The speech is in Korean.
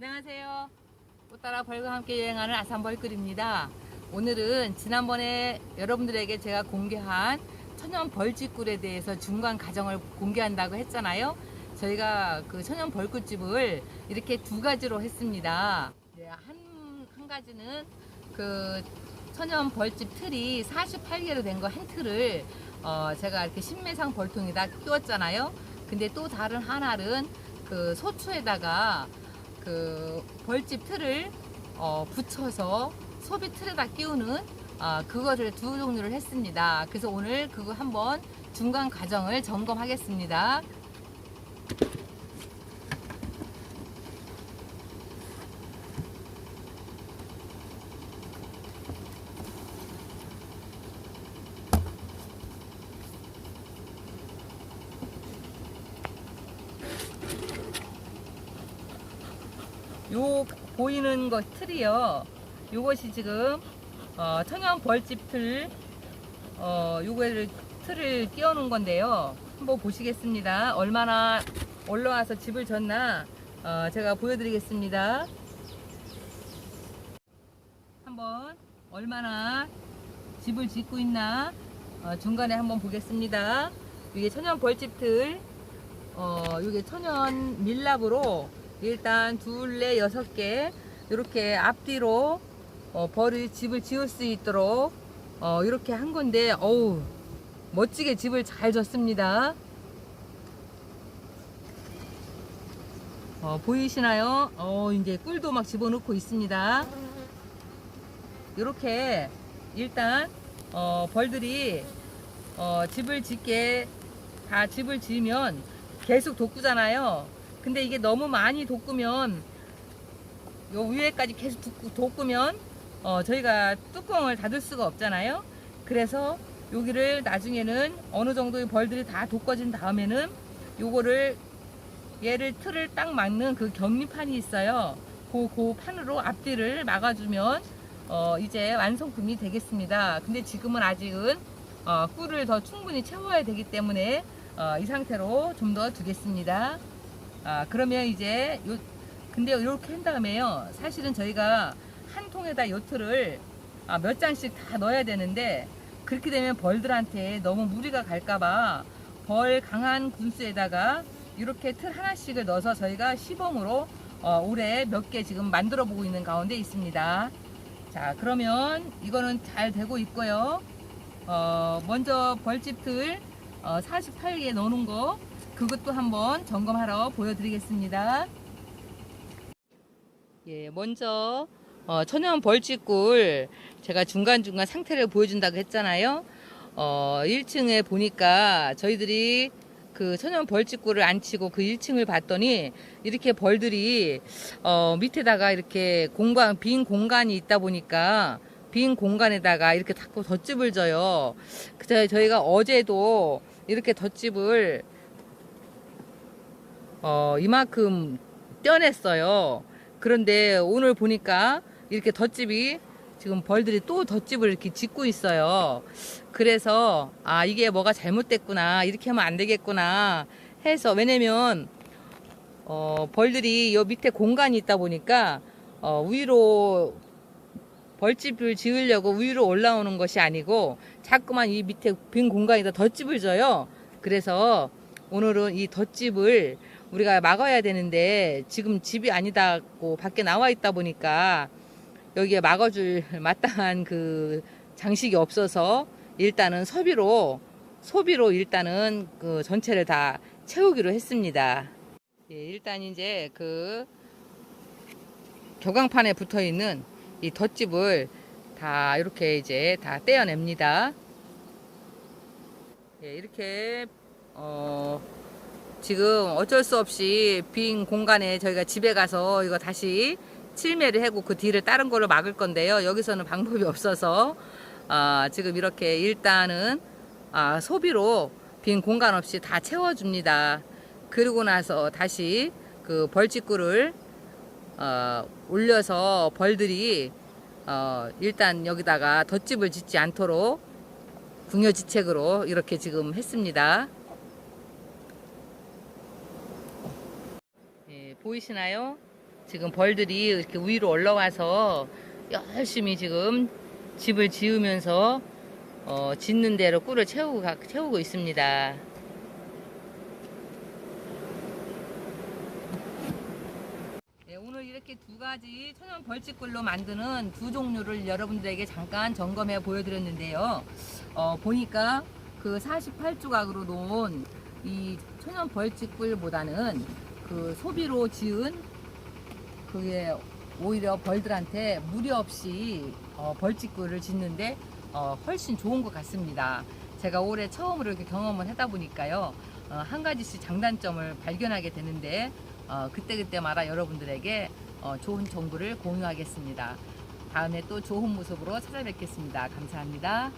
안녕하세요. 꽃따라 벌과 함께 여행하는 아산 벌꿀입니다. 오늘은 지난번에 여러분들에게 제가 공개한 천연 벌집꿀에 대해서 중간 과정을 공개한다고 했잖아요. 저희가 그 천연 벌꿀집을 이렇게 두 가지로 했습니다. 네, 한, 한 가지는 그 천연 벌집 틀이 48개로 된 거 한 틀을 어, 제가 이렇게 신매상 벌통에다 끼웠잖아요. 근데 또 다른 하나는 그 소추에다가 그 벌집 틀을 어, 붙여서 소비 틀에다 끼우는 아, 그거를 두 종류를 했습니다. 그래서 오늘 그거 한번 중간 과정을 점검하겠습니다. 요 보이는 것 틀이요. 요것이 지금 어, 천연 벌집 틀, 어, 요거를 틀을 끼워 놓은 건데요. 한번 보시겠습니다. 얼마나 올라와서 집을 졌나 어, 제가 보여드리겠습니다. 한번 얼마나 집을 짓고 있나 어, 중간에 한번 보겠습니다. 이게 천연 벌집 틀, 어, 이게 천연 밀랍으로 일단 둘레 여섯 개 이렇게 앞뒤로 어, 벌이 집을 지을 수 있도록 어, 이렇게 한 건데 어우 멋지게 집을 잘 졌습니다. 어, 보이시나요? 어, 이제 꿀도 막 집어넣고 있습니다. 이렇게 일단 어, 벌들이 어, 집을 짓게 다 집을 지으면 계속 돋구잖아요. 근데 이게 너무 많이 돋구면 요 위에까지 계속 돋구- 돋구면 어, 저희가 뚜껑을 닫을 수가 없잖아요. 그래서 여기를 나중에는 어느 정도의 벌들이 다 돋궈진 다음에는 요거를 얘를 틀을 딱 막는 그 격리판이 있어요. 그, 그 판으로 앞뒤를 막아주면 어, 이제 완성품이 되겠습니다. 근데 지금은 아직은 어, 꿀을 더 충분히 채워야 되기 때문에 어, 이 상태로 좀 더 두겠습니다. 아, 그러면 이제 요, 근데 이렇게 한 다음에요. 사실은 저희가 한 통에다 요트를 아, 몇 장씩 다 넣어야 되는데 그렇게 되면 벌들한테 너무 무리가 갈까봐 벌 강한 군수에다가 이렇게 틀 하나씩을 넣어서 저희가 시범으로 어, 올해 몇 개 지금 만들어 보고 있는 가운데 있습니다. 자, 그러면 이거는 잘 되고 있고요. 어, 먼저 벌집 틀 어, 48개 넣는 거 그것도 한번 점검하러 보여드리겠습니다. 예, 먼저 어, 천연 벌집꿀 제가 중간중간 상태를 보여준다고 했잖아요. 어, 1층에 보니까 저희들이 그 천연 벌집꿀을 안 치고 그 1층을 봤더니 이렇게 벌들이 어, 밑에다가 이렇게 공간 빈 공간이 있다 보니까 빈 공간에다가 이렇게 자꾸 덧집을 져요. 그래서 저희가 어제도 이렇게 덧집을 어, 이만큼 떼어냈어요. 그런데 오늘 보니까 이렇게 덧집이 지금 벌들이 또 덧집을 이렇게 짓고 있어요. 그래서 아 이게 뭐가 잘못됐구나 이렇게 하면 안 되겠구나 해서 왜냐면 어, 벌들이 요 밑에 공간이 있다 보니까 어, 위로 벌집을 지으려고 위로 올라오는 것이 아니고 자꾸만 이 밑에 빈 공간에다 덧집을 져요. 그래서 오늘은 이 덧집을 우리가 막아야 되는데 지금 집이 아니다고 밖에 나와 있다 보니까 여기에 막아줄 마땅한 그 장식이 없어서 일단은 소비로 소비로 일단은 그 전체를 다 채우기로 했습니다. 예, 일단 이제 그 교광판에 붙어 있는 이 덧집을 다 이렇게 이제 다 떼어냅니다. 예, 이렇게 어 지금 어쩔 수 없이 빈 공간에 저희가 집에 가서 이거 다시 칠매를 하고 그 뒤를 다른 걸로 막을 건데요. 여기서는 방법이 없어서 아, 지금 이렇게 일단은 아, 소비로 빈 공간 없이 다 채워줍니다. 그리고 나서 다시 그 벌집구를 어, 올려서 벌들이 어, 일단 여기다가 덧집을 짓지 않도록 궁여지책으로 이렇게 지금 했습니다. 예, 보이시나요? 지금 벌들이 이렇게 위로 올라와서 열심히 지금 집을 지으면서 어, 짓는 대로 꿀을 채우고, 가- 채우고 있습니다. 네, 오늘 이렇게 두 가지 천연 벌집꿀로 만드는 두 종류를 여러분들에게 잠깐 점검해 보여드렸는데요. 어, 보니까 그 48조각으로 놓은 이 천연 벌집꿀보다는 그 소비로 지은 그게 오히려 벌들한테 무리 없이 어, 벌집꿀을 짓는데 어, 훨씬 좋은 것 같습니다. 제가 올해 처음으로 이렇게 경험을 하다 보니까요. 어, 한 가지씩 장단점을 발견하게 되는데 어, 그때그때마다 여러분들에게 어, 좋은 정보를 공유하겠습니다. 다음에 또 좋은 모습으로 찾아뵙겠습니다. 감사합니다.